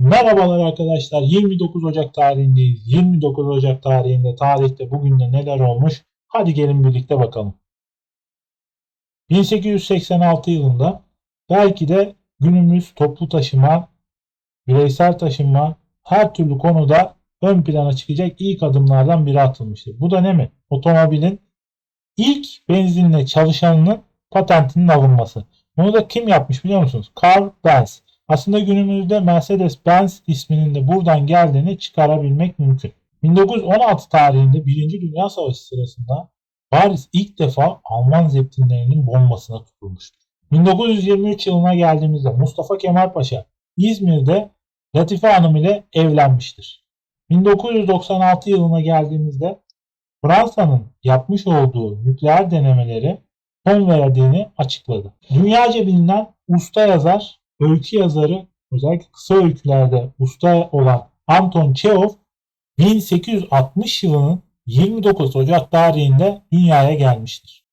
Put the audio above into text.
Merhabalar arkadaşlar. 29 Ocak tarihindeyiz. 29 Ocak tarihinde tarihte bugün de neler olmuş? Hadi gelin birlikte bakalım. 1886 yılında belki de günümüz toplu taşıma, bireysel taşınma her türlü konuda ön plana çıkacak ilk adımlardan biri atılmıştır. Bu da ne mi? Otomobilin ilk benzinle çalışanının patentinin alınması. Bunu da kim yapmış biliyor musunuz? Carl Benz. Aslında günümüzde Mercedes-Benz isminin de buradan geldiğini çıkarabilmek mümkün. 1916 tarihinde 1. Dünya Savaşı sırasında Paris ilk defa Alman zeptinlerinin bombasına tutulmuştur. 1923 yılına geldiğimizde Mustafa Kemal Paşa İzmir'de Latife Hanım ile evlenmiştir. 1996 yılına geldiğimizde Fransa'nın yapmış olduğu nükleer denemeleri son verdiğini açıkladı. Dünyaca bilinen usta yazar, öykü yazarı, özellikle kısa öykülerde usta olan Anton Çehov 1860 yılının 29 Ocak tarihinde dünyaya gelmiştir.